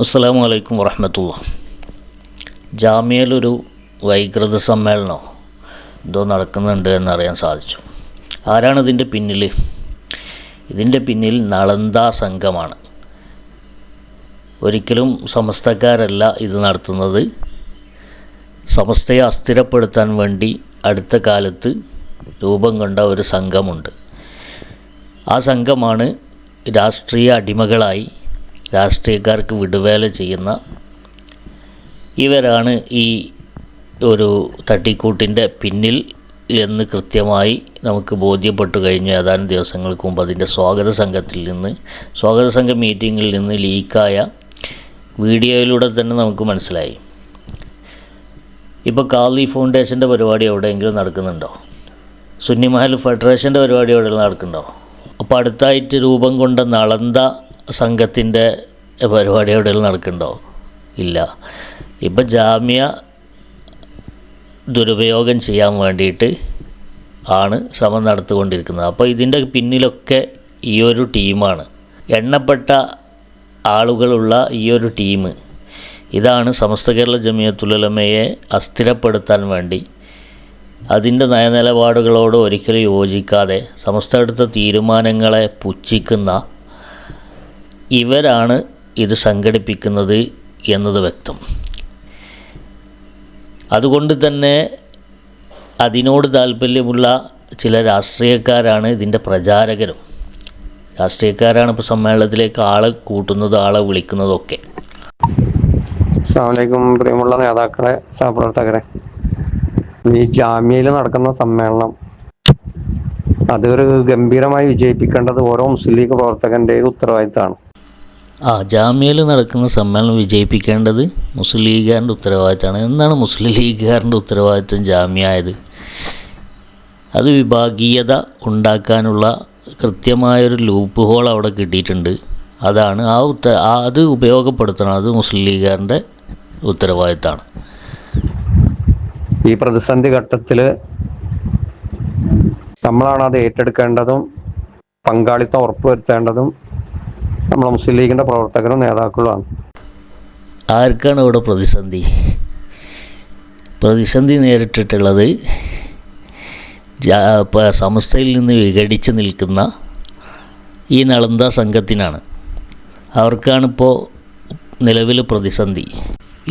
അസ്സാം വലൈക്കും വറഹമത്തുള്ള. ജാമ്യയിലൊരു വൈകൃത സമ്മേളനമോ എന്തോ നടക്കുന്നുണ്ട് എന്നറിയാൻ സാധിച്ചു. ആരാണ് ഇതിന്റെ പിന്നിൽ ഇതിന്റെ പിന്നിൽ നളന്ദ സംഘമാണ്. ഒരിക്കലും സമസ്തക്കാരല്ല ഇത് നടത്തുന്നത്. സമസ്തയെ അസ്ഥിരപ്പെടുത്താൻ വേണ്ടി അടുത്ത കാലത്ത് രൂപം കൊണ്ട ഒരു സംഘമുണ്ട്. ആ സംഘമാണ് രാഷ്ട്രീയ അടിമകളായി രാഷ്ട്രീയക്കാർക്ക് വിടുവേല ചെയ്യുന്ന ഇവരാണ് ഈ ഒരു തട്ടിക്കൂട്ടിന്റെ പിന്നിൽ എന്ന് കൃത്യമായി നമുക്ക് ബോധ്യപ്പെട്ടു കഴിഞ്ഞു. ഏതാനും ദിവസങ്ങൾക്ക് മുമ്പ് അതിന്റെ സ്വാഗത സംഘത്തിൽ നിന്ന് സ്വാഗത സംഘ മീറ്റിങ്ങിൽ നിന്ന് ലീക്കായ വീഡിയോയിലൂടെ തന്നെ നമുക്ക് മനസ്സിലായി. ഇപ്പോൾ കാലി ഫൗണ്ടേഷന്റെ പരിപാടി എവിടെയെങ്കിലും നടക്കുന്നുണ്ടോ? സുന്നിമഹൽ ഫെഡറേഷന്റെ പരിപാടി എവിടെയെങ്കിലും നടക്കുന്നുണ്ടോ? അപ്പോൾ അടുത്തായിട്ട് രൂപം കൊണ്ട നളന്ത സംഘത്തിന്റെ പരിപാടി എവിടെയെങ്കിലും നടക്കുന്നുണ്ടോ? ഇല്ല. ഇപ്പം ജാമ്യ ദുരുപയോഗം ചെയ്യാൻ വേണ്ടിയിട്ട് ആണ് ശ്രമം നടത്തിക്കൊണ്ടിരിക്കുന്നത്. അപ്പോൾ ഇതിന്റെ പിന്നിലൊക്കെ ഈ ഒരു ടീമാണ്. എണ്ണപ്പെട്ട ആളുകളുള്ള ഈ ഒരു ടീം ഇതാണ് സമസ്ത കേരള ജമിയത്തുലമയെ അസ്ഥിരപ്പെടുത്താൻ വേണ്ടി അതിന്റെ നയനിലപാടുകളോട് ഒരിക്കലും യോജിക്കാതെ സമസ്ത എടുത്ത തീരുമാനങ്ങളെ പുച്ഛിക്കുന്ന ഇവരാണ് ഇത് സംഘടിപ്പിക്കുന്നത് എന്നത് വ്യക്തം. അതുകൊണ്ട് തന്നെ അതിനോട് താല്പര്യമുള്ള ചില രാഷ്ട്രീയക്കാരാണ് ഇതിന്റെ പ്രചാരകരും. രാഷ്ട്രീയക്കാരാണ് ഇപ്പോൾ സമ്മേളനത്തിലേക്ക് ആളെ കൂട്ടുന്നത് ആളെ വിളിക്കുന്നതൊക്കെ. അസ്സാമലൈക്കും പ്രിയമുള്ള നേതാക്കളെ സഹപ്രവർത്തകരെ. ഈ ജാമ്യയിൽ നടക്കുന്ന സമ്മേളനം അതൊരു ഗംഭീരമായി വിജയിപ്പിക്കേണ്ടത് ഓരോ മുസ്ലിം ലീഗ് പ്രവർത്തകന്റെയും ഉത്തരവാദിത്തമാണ്. ആ ജാമ്യയിൽ നടക്കുന്ന സമ്മേളനം വിജയിപ്പിക്കേണ്ടത് മുസ്ലിം ലീഗുകാരന്റെ ഉത്തരവാദിത്തമാണ്. എന്നാണ് മുസ്ലിം ലീഗുകാരന്റെ ഉത്തരവാദിത്തം ജാമ്യമായത്? അത് വിഭാഗീയത ഉണ്ടാക്കാനുള്ള കൃത്യമായൊരു ലൂപ്പ് ഹോൾ അവിടെ കിട്ടിയിട്ടുണ്ട്. അതാണ് ആ ഉത്ത അത് ഉപയോഗപ്പെടുത്തണം. അത് മുസ്ലിം ലീഗുകാരന്റെ ഉത്തരവാദിത്തമാണ്. ഈ പ്രതിസന്ധി ഘട്ടത്തിൽ നമ്മളാണ് അത് ഏറ്റെടുക്കേണ്ടതും പങ്കാളിത്തം ഉറപ്പുവരുത്തേണ്ടതും നമ്മളെ മുസ്ലിം ലീഗിന്റെ പ്രവർത്തകരും നേതാക്കളുമാണ്. ആർക്കാണ് ഇവിടെ പ്രതിസന്ധി? പ്രതിസന്ധി നേരിട്ടിട്ടുള്ളത് സംസ്ഥയിൽ നിന്ന് വിഘടിച്ച് നിൽക്കുന്ന ഈ നളന്ത സംഘത്തിനാണ്. അവർക്കാണിപ്പോൾ നിലവിൽ പ്രതിസന്ധി.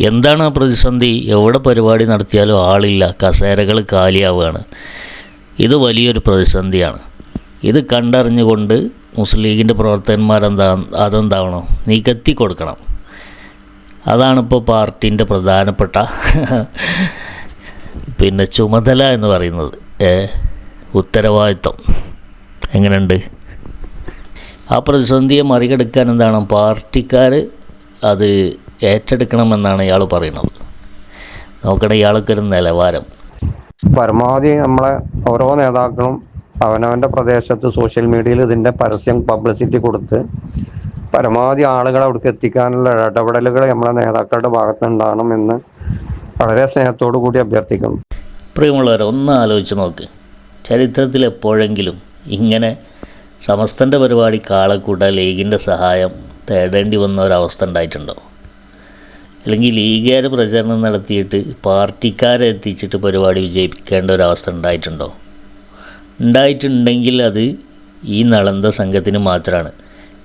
എന്താണ് ആ പ്രതിസന്ധി? എവിടെ പരിപാടി നടത്തിയാലും ആളില്ല. കസേരകൾ കാലിയാവുകയാണ് ഇത് വലിയൊരു പ്രതിസന്ധിയാണ്. ഇത് കണ്ടറിഞ്ഞുകൊണ്ട് മുസ്ലിം ലീഗിന്റെ പ്രവർത്തകന്മാരെന്താ അതെന്താവണം? നികത്തി കൊടുക്കണം. അതാണിപ്പോൾ പാർട്ടീന്റെ പ്രധാനപ്പെട്ട പിന്നെ ചുമതല എന്ന് പറയുന്നത്. ഉത്തരവാദിത്വം. എങ്ങനെയുണ്ട്? ആ പ്രതിസന്ധിയെ മറികടക്കാൻ എന്താണ്? പാർട്ടിക്കാർ അത് ഏറ്റെടുക്കണമെന്നാണ് ഇയാൾ പറയുന്നത്. നോക്കണേ ഇയാൾക്കൊരു നിലവാരം. പരമാവധി നമ്മളെ ഓരോ നേതാക്കളും അവനവന്റെ പ്രദേശത്ത് സോഷ്യൽ മീഡിയയിൽ ഇതിന്റെ പരസ്യം പബ്ലിസിറ്റി കൊടുത്ത് പരമാവധി ആളുകളെ അവിടേക്ക് എത്തിക്കാനുള്ള ഇടപെടലുകൾ നമ്മളെ നേതാക്കളുടെ ഭാഗത്തുനിന്നുണ്ടാകണം എന്ന് വളരെ സ്നേഹത്തോടു കൂടി അഭ്യർത്ഥിക്കുന്നു. പ്രിയമുള്ളവർ ഒന്ന് ആലോചിച്ച് നോക്ക്. ചരിത്രത്തിൽ എപ്പോഴെങ്കിലും ഇങ്ങനെ സമസ്തന്റെ പരിപാടി കാളക്കൂട്ട ലീഗിന്റെ സഹായം തേടേണ്ടി വന്ന ഒരവസ്ഥ ഉണ്ടായിട്ടുണ്ടോ? അല്ലെങ്കിൽ ലീഗുകാർ പ്രചരണം നടത്തിയിട്ട് പാർട്ടിക്കാരെ എത്തിച്ചിട്ട് പരിപാടി വിജയിപ്പിക്കേണ്ട ഒരവസ്ഥ ഉണ്ടായിട്ടുണ്ടോ? ഉണ്ടായിട്ടുണ്ടെങ്കിൽ അത് ഈ നളന്ത സംഘത്തിന് മാത്രമാണ്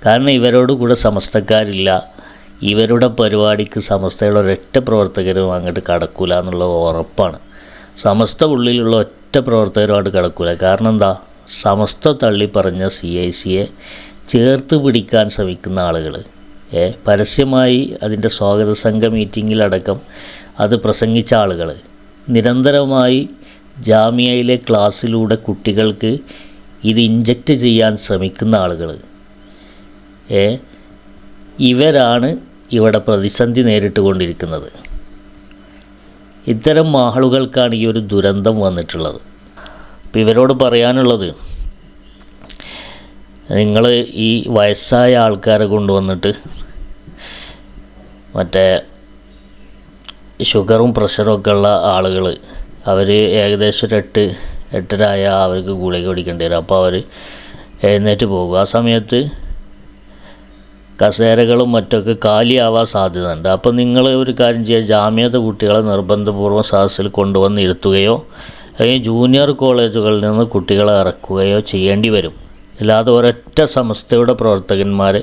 കാരണം ഇവരോട് കൂടെ സമസ്തക്കാരില്ല. ഇവരുടെ പരിപാടിക്ക് സമസ്തയുടെ ഒരൊറ്റ പ്രവർത്തകരും അങ്ങോട്ട് കടക്കൂല എന്നുള്ളത് ഉറപ്പാണ്. സമസ്ത ഉള്ളിലുള്ള ഒറ്റ പ്രവർത്തകരും അങ്ങോട്ട് കടക്കൂല. കാരണം എന്താ? സമസ്ത തള്ളി പറഞ്ഞ സി ഐ സിയെ ചേർത്ത് പിടിക്കാൻ ശ്രമിക്കുന്ന ആളുകൾ ഏ പരസ്യമായി അതിന്റെ സ്വാഗത സംഘ മീറ്റിങ്ങിലടക്കം അത് പ്രസംഗിച്ച ആളുകൾ നിരന്തരമായി ജാമ്യയിലെ ക്ലാസ്സിലൂടെ കുട്ടികൾക്ക് ഇത് ഇഞ്ചക്റ്റ് ചെയ്യാൻ ശ്രമിക്കുന്ന ആളുകൾ ഏ? ഇവരാണ് ഇവിടെ പ്രതിസന്ധി നേരിട്ട് കൊണ്ടിരിക്കുന്നത്. ഇത്തരം ആളുകൾക്കാണ് ഈ ഒരു ദുരന്തം വന്നിട്ടുള്ളത്. അപ്പോൾ ഇവരോട് പറയാനുള്ളത് നിങ്ങൾ ഈ വയസ്സായ ആൾക്കാരെ കൊണ്ടുവന്നിട്ട് മറ്റേ ഷുഗറും പ്രഷറും ഒക്കെ ഉള്ള ആളുകൾ അവർ ഏകദേശം ഒരു എട്ട് എട്ടരായ അവർക്ക് ഗുളിക കുടിക്കേണ്ടി വരും. അപ്പോൾ അവർ എഴുന്നേറ്റ് പോകും. ആ സമയത്ത് കസേരകളും മറ്റൊക്കെ കാലിയാവാൻ സാധ്യതയുണ്ട്. അപ്പോൾ നിങ്ങൾ ഒരു കാര്യം ചെയ്യുക. ജാമ്യത കുട്ടികളെ നിർബന്ധപൂർവം സദസ്സിൽ കൊണ്ടുവന്ന് ഇരുത്തുകയോ അല്ലെങ്കിൽ ജൂനിയർ കോളേജുകളിൽ നിന്ന് കുട്ടികളെ ഇറക്കുകയോ ചെയ്യേണ്ടി വരും. അല്ലാതെ ഒരൊറ്റ സംസ്ഥയുടെ പ്രവർത്തകന്മാർ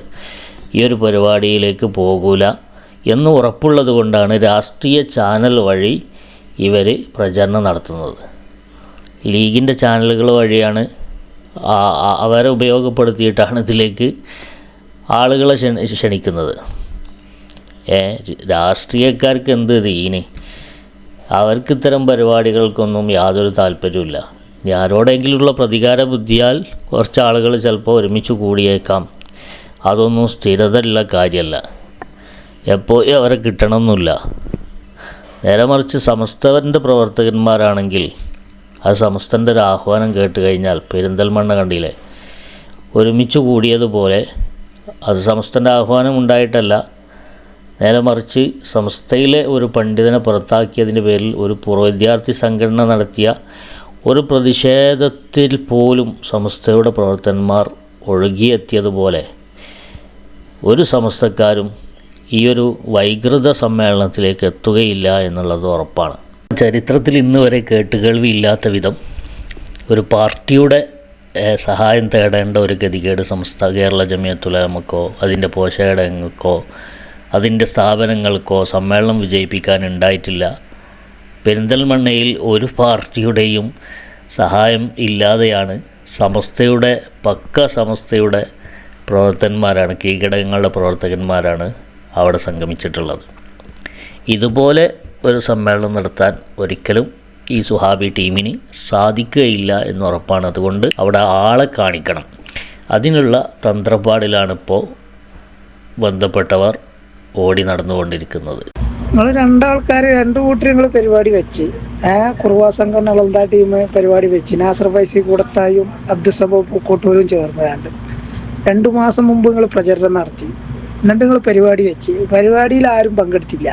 ഈ ഒരു പരിപാടിയിലേക്ക് പോകൂല എന്ന് ഉറപ്പുള്ളത് കൊണ്ടാണ് രാഷ്ട്രീയ ചാനൽ വഴി ഇവർ പ്രചരണം നടത്തുന്നത്. ലീഗിന്റെ ചാനലുകൾ വഴിയാണ് അവരെ ഉപയോഗപ്പെടുത്തിയിട്ടാണ് ഇതിലേക്ക് ആളുകളെ ക്ഷണി ക്ഷണിക്കുന്നത്. ഏ രാഷ്ട്രീയക്കാർക്ക് എന്ത് ഇനി അവർക്ക് ഇത്തരം പരിപാടികൾക്കൊന്നും യാതൊരു താല്പര്യമില്ല ഞാരോടെങ്കിലുള്ള പ്രതികാര ബുദ്ധിയാൽ കുറച്ച് ആളുകൾ ചിലപ്പോൾ ഒരുമിച്ച് കൂടിയേക്കാം. അതൊന്നും സ്ഥിരതയുള്ള കാര്യമല്ല. എപ്പോഴും അവരെ കിട്ടണമെന്നില്ല. നേരെ മറിച്ച് സമസ്തവന്റെ പ്രവർത്തകന്മാരാണെങ്കിൽ ആ സമസ്തന്റെ ഒരു ആഹ്വാനം കേട്ട് കഴിഞ്ഞാൽ പെരിന്തൽമണ്ണ കണ്ടില്ലേ? ഒരുമിച്ച് കൂടിയതുപോലെ അത് സമസ്തന്റെ ആഹ്വാനം ഉണ്ടായിട്ടല്ല. നേരെ മറിച്ച് സംസ്ഥയിലെ ഒരു പണ്ഡിതനെ പുറത്താക്കിയതിന്റെ പേരിൽ ഒരു പൂർവ വിദ്യാർത്ഥി സംഘടന നടത്തിയ ഒരു പ്രതിഷേധത്തിൽ പോലും സംസ്ഥയുടെ പ്രവർത്തകന്മാർ ഒഴുകിയെത്തിയതുപോലെ ഒരു സമസ്തക്കാരും ഈ ഒരു വൈകൃത സമ്മേളനത്തിലേക്ക് എത്തുകയില്ല എന്നുള്ളത് ഉറപ്പാണ്. ചരിത്രത്തിൽ ഇന്ന് വരെ കേട്ടുകേൾവിയില്ലാത്ത വിധം ഒരു പാർട്ടിയുടെ സഹായം തേടേണ്ട ഒരു ഗതികേട് സംസ്ഥ കേരള ജമിയത്തുലമക്കോ അതിന്റെ പോഷകടങ്ങൾക്കോ അതിന്റെ സ്ഥാപനങ്ങൾക്കോ സമ്മേളനം വിജയിപ്പിക്കാൻ ഉണ്ടായിട്ടില്ല. പെരിന്തൽമണ്ണയിൽ ഒരു പാർട്ടിയുടെയും സഹായം ഇല്ലാതെയാണ് സമസ്തയുടെ പക്ക സമസ്തയുടെ പ്രവർത്തകന്മാരാണ് കീഴടകങ്ങളുടെ പ്രവർത്തകന്മാരാണ് അവിടെ സംഗമിച്ചിട്ടുള്ളത്. ഇതുപോലെ ഒരു സമ്മേളനം നടത്താൻ ഒരിക്കലും ഈ സുഹാബി ടീമിന് സാധിക്കുകയില്ല എന്ന് ഉറപ്പാണ്. അതുകൊണ്ട് അവിടെ ആളെ കാണിക്കണം. അതിനുള്ള തന്ത്രപ്പാടിലാണിപ്പോൾ ബന്ധപ്പെട്ടവർ ഓടി നടന്നുകൊണ്ടിരിക്കുന്നത്. നിങ്ങൾ രണ്ടാൾക്കാർ രണ്ട് കൂട്ടർ നിങ്ങൾ പരിപാടി വെച്ച്. ആ കുറുവാ സംഘം അളന്ത ടീം പരിപാടി വെച്ച്. നാസർ ഫൈസി കൂടത്തായും അബ്ദുസബ പൂക്കോട്ടൂരും ചേർന്നതാണ്ട്. രണ്ടു മാസം മുമ്പ് നിങ്ങൾ പ്രചരണം നടത്തി. എന്നിട്ട് നിങ്ങൾ പരിപാടി വെച്ച്. പരിപാടിയിൽ ആരും പങ്കെടുത്തില്ല.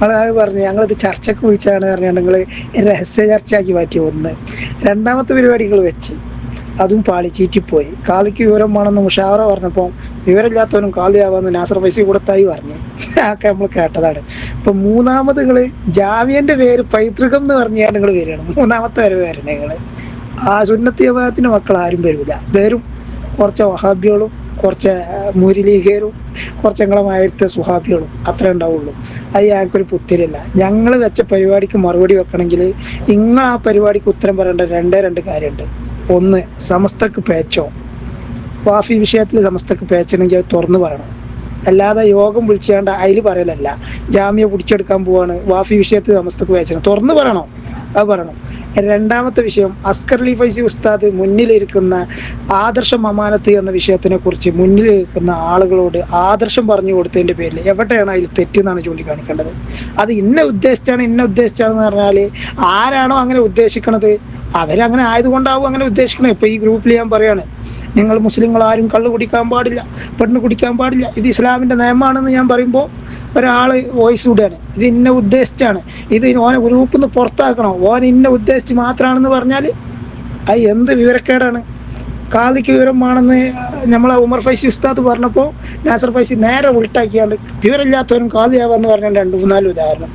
ഞങ്ങൾ പറഞ്ഞു ഞങ്ങളിത് ചർച്ചയ്ക്ക് വിളിച്ചാണ് പറഞ്ഞാൽ നിങ്ങൾ രഹസ്യ ചർച്ചയാക്കി മാറ്റി ഒന്ന്. രണ്ടാമത്തെ പരിപാടി നിങ്ങൾ വെച്ച്. അതും പാളി ചീറ്റിപ്പോയി. കാലിക്ക് വിവരം വേണമെന്ന് മുഷാവറ പറഞ്ഞപ്പോൾ വിവരമില്ലാത്തവനും കാളിയാവാന്ന് നാസർ പൈസ കൊടുത്തായി പറഞ്ഞു. ഒക്കെ നമ്മൾ കേട്ടതാണ്. ഇപ്പൊ മൂന്നാമത് നിങ്ങൾ ജാവിയന്റെ പേര് പൈതൃകം എന്ന് പറഞ്ഞാൽ നിങ്ങൾ വരികയാണ് മൂന്നാമത്തെ വരെ വരണേ നിങ്ങൾ. ആ സുന്നത്തി വിഭാഗത്തിന്റെ മക്കൾ ആരും വരില്ല വരും കുറച്ച് വഹാബികളും കുറച്ച് മുരളീകരും കുറച്ച് ഞങ്ങളെ മായത്തെ സുഹാബികളും അത്രേ ഉണ്ടാവുള്ളൂ. അത് ഞങ്ങൾക്കൊരു പുത്തിരില്ല. ഞങ്ങൾ വെച്ച പരിപാടിക്ക് മറുപടി വെക്കണമെങ്കിൽ നിങ്ങൾ ആ പരിപാടിക്ക് ഉത്തരം പറയേണ്ട രണ്ടേ രണ്ട് കാര്യമുണ്ട്. ഒന്ന് സമസ്തക്ക് പേച്ചോ. വാഫി വിഷയത്തിൽ സമസ്തക്ക് പേച്ചണമെങ്കിൽ അത് തുറന്നു പറയണം. അല്ലാതെ യോഗം വിളിച്ചാണ്ട് അതിൽ പറയലല്ല. ജാമ്യ പിടിച്ചെടുക്കാൻ പോവാണ്. വാഫി വിഷയത്തിൽ സമസ്തക്ക് പേച്ചണം. തുറന്നു പറയണം. അത് പറയണം. രണ്ടാമത്തെ വിഷയം അസ്കർ അലി ഫൈസി ഉസ്താദ് മുന്നിലിരിക്കുന്ന ആദർശം അമാനത്ത് എന്ന വിഷയത്തിനെ കുറിച്ച് മുന്നിലിരിക്കുന്ന ആളുകളോട് ആദർശം പറഞ്ഞു കൊടുത്തതിന്റെ പേരിൽ എവിടെയാണ് അതിൽ തെറ്റെന്നാണ് ചൂണ്ടിക്കാണിക്കേണ്ടത്? അത് ഇന്ന ഉദ്ദേശിച്ചാണ് ഇന്ന ഉദ്ദേശിച്ചാണെന്ന് പറഞ്ഞാൽ ആരാണോ അങ്ങനെ ഉദ്ദേശിക്കണത്? അവരങ്ങനെ ആയതുകൊണ്ടാവും അങ്ങനെ ഉദ്ദേശിക്കണേ. ഇപ്പൊ ഈ ഗ്രൂപ്പിൽ ഞാൻ പറയാണ് നിങ്ങൾ മുസ്ലിങ്ങൾ ആരും കള്ള് കുടിക്കാൻ പാടില്ല പെണ്ണ് കുടിക്കാൻ പാടില്ല. ഇത് ഇസ്ലാമിന്റെ നിയമമാണെന്ന് ഞാൻ പറയുമ്പോൾ ഒരാൾ വോയിസ് വിടുകയാണ് ഇത് ഇന്ന ഉദ്ദേശിച്ചാണ്. ഇത് ഓനെ ഗ്രൂപ്പിൽ നിന്ന് പുറത്താക്കണം? ഓൻ ഇന്ന ഉദ്ദേശിച്ച് മാത്രമാണെന്ന് പറഞ്ഞാൽ അത് എന്ത് വിവരക്കേടാണ്? കാലിക്ക് വിവരമാണെന്ന് നമ്മളെ ഉമർ ഫൈസി ഉസ്താദ് പറഞ്ഞപ്പോൾ നാസർ ഫൈസി നേരെ ഉൾട്ടാക്കിയാണ്ട് വിവരമില്ലാത്തവരും കാതിയാവാന്ന് പറഞ്ഞ രണ്ട് മൂന്നാൽ ഉദാഹരണം.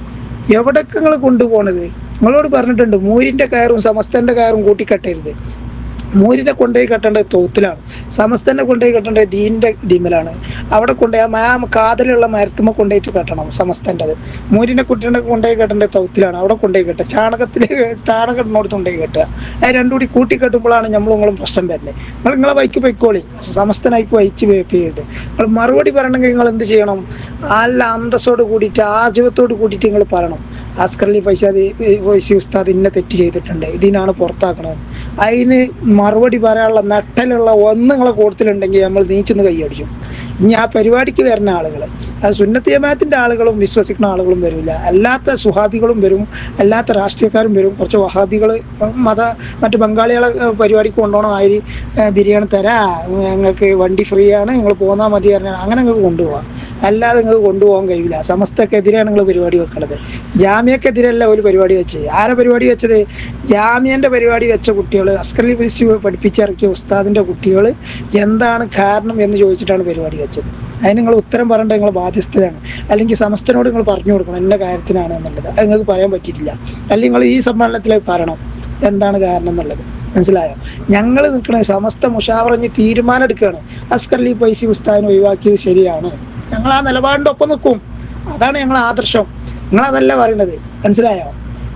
എവിടൊക്കെ നിങ്ങൾ കൊണ്ടുപോകണത് നിങ്ങളോട് പറഞ്ഞിട്ടുണ്ട് മൂരിന്റെ കയറും സമസ്തന്റെ കയറും കൂട്ടിക്കെട്ടരുത്. മൂരിനെ കൊണ്ടുപോയി കെട്ടേണ്ടത് തോത്തിലാണ്. സമസ്തനെ കൊണ്ടുപോയി കെട്ടേണ്ടത് ദീനിന്റെ ദിമലാണ് അവിടെ കൊണ്ടുപോയി ആ കാതലുള്ള മരത്തുമ്മ കൊണ്ടുപോയിട്ട് കെട്ടണം സമസ്തന്റെത് മൂരിനെ കുട്ടിനെ കൊണ്ടുപോയി കെട്ടേണ്ടത് തൗത്തിലാണ്. അവിടെ കൊണ്ടുപോയി കെട്ടുക. ചാണകത്തിൽ ചാണകട്ടിനോട് കൊണ്ടുപോയി കെട്ടുക. അത് രണ്ടും കൂടി കെട്ടുമ്പോഴാണ് നമ്മളും പ്രശ്നം വരുന്നത്. നിങ്ങൾ നിങ്ങളെ വൈക്ക് പൊയ്ക്കോളി. സമസ്തനായിക്ക് വഹിച്ച് ചെയ്ത് നിങ്ങൾ മറുപടി പറയണമെങ്കിൽ നിങ്ങൾ എന്ത് ചെയ്യണം? നല്ല അന്തസ്സോട് കൂടിയിട്ട് ആജീവത്തോട് കൂടിയിട്ട് നിങ്ങൾ പറയണം. ആസ്കർലി പൈസ പൈസ ഉസ്താദ് ഇന്ന തെറ്റ് ചെയ്തിട്ടുണ്ട്. ഇതിനാണ് പുറത്താക്കണത് അതിന് മറുപടി പറയാനുള്ള നട്ടലുള്ള ഒന്ന് നിങ്ങളെ കൂട്ടത്തിലുണ്ടെങ്കിൽ നമ്മൾ നീച്ചെന്ന് കൈയടിക്കും. ഇനി ആ പരിപാടിക്ക് വരുന്ന ആളുകൾ അത് സുന്നത്ത് ജമാഅത്തിന്റെ ആളുകളും വിശ്വസിക്കുന്ന ആളുകളും വരില്ല. അല്ലാത്ത സുഹാബികളും വരും അല്ലാത്ത രാഷ്ട്രീയക്കാരും വരും. കുറച്ച് വഹാബികൾ മത മറ്റു ബംഗാളികളെ പരിപാടിക്ക് കൊണ്ടുപോകണം. ആയി ബിരിയാണി തരാ ഞങ്ങൾക്ക് വണ്ടി ഫ്രീ ആണ് നിങ്ങൾ പോന്നാൽ മതി പറഞ്ഞാൽ അങ്ങനെ ഞങ്ങൾക്ക് കൊണ്ടുപോകാം അല്ലാതെ നിങ്ങൾക്ക് കൊണ്ടുപോകാൻ കഴിയില്ല. സമസ്തക്കെതിരെയാണ് നിങ്ങൾ പരിപാടി വെക്കണത്. ജാമ്യക്കെതിരല്ല ഒരു പരിപാടി വെച്ചത്. ആരെ പരിപാടി വെച്ചത്? ജാമ്യന്റെ പരിപാടി വെച്ച കുട്ടികൾ അസ്കറി ഫൈസി പഠിപ്പിച്ചിറക്കിയ ഉസ്താദിന്റെ കുട്ടികൾ എന്താണ് കാരണം എന്ന് ചോദിച്ചിട്ടാണ് പരിപാടി വെച്ചത്. അതിന് നിങ്ങൾ ഉത്തരം പറയേണ്ട നിങ്ങൾ ബാധ്യസ്ഥതയാണ്. അല്ലെങ്കിൽ സമസ്തനോട് നിങ്ങൾ പറഞ്ഞു കൊടുക്കണം എന്ന കാര്യത്തിനാണ് എന്നുള്ളത്. അത് നിങ്ങൾക്ക് പറയാൻ പറ്റിയിട്ടില്ല. അല്ലെങ്കിൽ നിങ്ങൾ ഈ സമ്മേളനത്തിൽ പറയണം. എന്താണ് കാരണം എന്നുള്ളത്. മനസ്സിലായോ? ഞങ്ങൾ നിൽക്കണ സമസ്ത മുഷാവറഞ്ഞ് തീരുമാനം എടുക്കുകയാണ്. അസ്കർലി പൈസ ഉസ്താദിനെ ഒഴിവാക്കിയത് ശരിയാണ്. ഞങ്ങൾ ആ നിലപാടിന്റെ ഒപ്പം നിൽക്കും. അതാണ് ഞങ്ങൾ ആദർശം. നിങ്ങൾ അതല്ല പറയുന്നത്. മനസ്സിലായോ?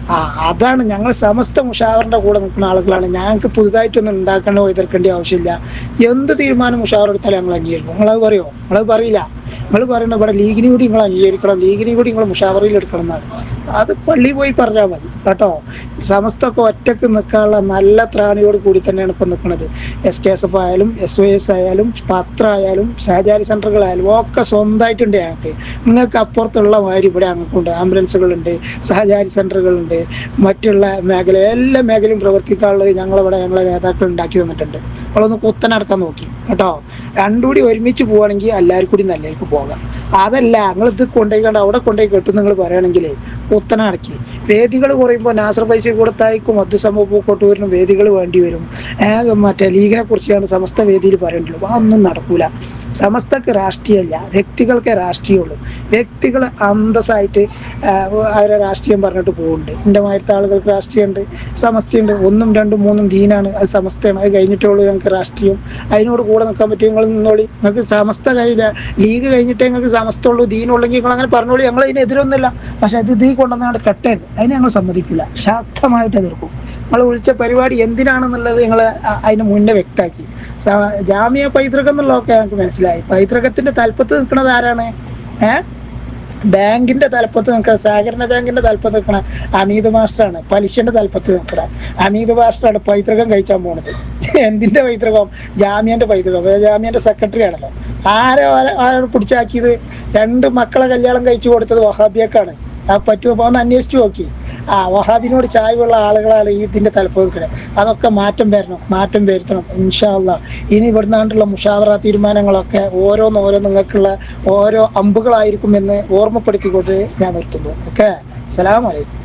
ആ അതാണ് ഞങ്ങൾ സമസ്ത മുഷാവറിന്റെ കൂടെ നിൽക്കുന്ന ആളുകളാണ്. ഞങ്ങൾക്ക് പുതുതായിട്ടൊന്നും ഉണ്ടാക്കേണ്ട എതിർക്കേണ്ട ആവശ്യമില്ല. എന്ത് തീരുമാനം മുഷാവർ എടുത്താലും ഞങ്ങൾ അംഗീകരിക്കും. നിങ്ങളത് പറയോ? നിങ്ങളത് പറയില്ല? നിങ്ങൾ പറയുന്നത് ഇവിടെ ലീഗിനെ കൂടി നിങ്ങൾ അംഗീകരിക്കണം ലീഗിനെ കൂടി നിങ്ങൾ മുഷാവറയിൽ എടുക്കണം എന്നാണ്. അത് പള്ളി പോയി പറഞ്ഞാൽ മതി കേട്ടോ? സമസ്തമൊക്കെ ഒറ്റയ്ക്ക് നിൽക്കാനുള്ള നല്ല ത്രാണിയോട് കൂടി തന്നെയാണ് ഇപ്പം നിൽക്കുന്നത് എസ് കെ എസ് എഫ് ആയാലും എസ് ഒ എസ് ആയാലും പത്ര ആയാലും സഹചാരി സെന്ററുകളായാലും ഒക്കെ സ്വന്തമായിട്ടുണ്ട് ഞങ്ങൾക്ക്. നിങ്ങൾക്ക് അപ്പുറത്തുള്ള മാതിരി ഇവിടെ ഞങ്ങൾക്കുണ്ട്. ആംബുലൻസുകളുണ്ട് സഹചാരി സെന്ററുകളുണ്ട് മറ്റുള്ള മേഖല എല്ലാ മേഖലയും പ്രവർത്തിക്കാനുള്ളത് ഞങ്ങളിവിടെ ഞങ്ങളെ നേതാക്കൾ ഉണ്ടാക്കി തന്നിട്ടുണ്ട്. നമ്മളൊന്ന് കുത്തനടക്കാൻ നോക്കി കേട്ടോ? രണ്ടുകൂടി ഒരുമിച്ച് പോവുകയാണെങ്കിൽ എല്ലാവർക്കും കൂടി നല്ലതിലേക്ക് പോകാം. അതല്ല നിങ്ങൾ ഇത് കൊണ്ടുപോയി കണ്ട് അവിടെ കൊണ്ടുപോയി കെട്ടും നിങ്ങൾ പറയുകയാണെങ്കിൽ കുത്തനടക്കി. വേദികൾ കുറയുമ്പോൾ നാസർ പൈസ കൊടുത്തായിക്കും മധുസമൂഹ പൂക്കോട്ടൂരിനും വേദികൾ വേണ്ടി വരും. ഏകം മറ്റേ ലീഗിനെ കുറിച്ചാണ് സമസ്ത വേദിയിൽ പറയേണ്ടുള്ളൂ അതൊന്നും നടക്കൂല. സമസ്തക്ക് രാഷ്ട്രീയമല്ല വ്യക്തികൾക്ക് രാഷ്ട്രീയമുള്ളൂ. വ്യക്തികൾ അന്തസ്സായിട്ട് അവരെ രാഷ്ട്രീയം പറഞ്ഞിട്ട് പോകുന്നുണ്ട്. എന്റെ മായത്തെ ആളുകൾക്ക് രാഷ്ട്രീയമുണ്ട് സമസ്തയുണ്ട്. ഒന്നും രണ്ടും മൂന്നും ദീനാണ്. അത് സമസ്തയാണ്. അത് കഴിഞ്ഞിട്ടേ ഉള്ളൂ ഞങ്ങൾക്ക് രാഷ്ട്രീയം. അതിനോട് കൂടെ നിൽക്കാൻ പറ്റും നിങ്ങൾ നിന്നോളി. നിങ്ങൾക്ക് സമസ്ത കഴിഞ്ഞ ലീഗ് കഴിഞ്ഞിട്ടേ ഞങ്ങൾക്ക് സമസ്ത ഉള്ളൂ ദീനുള്ളെങ്കിൽ നിങ്ങൾ അങ്ങനെ പറഞ്ഞോളൂ. ഞങ്ങൾ അതിനെതിരൊന്നുമില്ല പക്ഷെ അത് ഇതീ കൊണ്ടുവന്നാണ് കെട്ടരുത് അതിനെ ഞങ്ങൾ സമ്മതിക്കില്ല. ശക്തമായിട്ട് എതിർക്കും. നമ്മൾ വിളിച്ച പരിപാടി എന്തിനാണെന്നുള്ളത് ഞങ്ങൾ അതിന് മുന്നേ വ്യക്തമാക്കി. ജാമ്യ പൈതൃകം എന്നുള്ളതൊക്കെ ഞങ്ങൾക്ക് മനസ്സിലായി. പൈതൃകത്തിന്റെ തലപ്പത്ത് നിൽക്കുന്നത് ആരാണ്? ഏഹ് ബാങ്കിന്റെ തലപ്പത്ത് നിൽക്കണ സഹകരണ ബാങ്കിന്റെ തലപ്പത്ത് നിൽക്കണ അമീത് മാസ്റ്ററാണ് പലിശന്റെ തലപ്പത്ത് നിൽക്കണ. അമീത് മാസ്റ്ററാണ് പൈതൃകം കഴിച്ചാൻ പോണത്. എന്തിന്റെ പൈതൃകം? ജാമ്യന്റെ പൈതൃകം. ജാമ്യന്റെ സെക്രട്ടറി ആണല്ലോ. ആരെ ആരെ പിടിച്ചാക്കിയത്? രണ്ട് മക്കളെ കല്യാണം കഴിച്ചു കൊടുത്തത് വഹാബിയക്കാണ്. ആ പറ്റുമോ? ഒന്ന് അന്വേഷിച്ചു നോക്കി. ആ വഹാബിനോട് ചായവുള്ള ആളുകളാണ് ഈ തലപ്പത്ത് അതൊക്കെ മാറ്റം വരണം മാറ്റം വരുത്തണം ഇൻഷാല്ല ഇനി ഇവിടുന്നാണ്ടുള്ള മുഷാവറ തീരുമാനങ്ങളൊക്കെ ഓരോന്ന് ഓരോ നിങ്ങൾക്കുള്ള ഓരോ അമ്പുകളായിരിക്കും എന്ന് ഓർമ്മപ്പെടുത്തിക്കൊണ്ട് ഞാൻ നിർത്തുന്നു. ഓക്കെ? അസ്സലാമലൈക്കും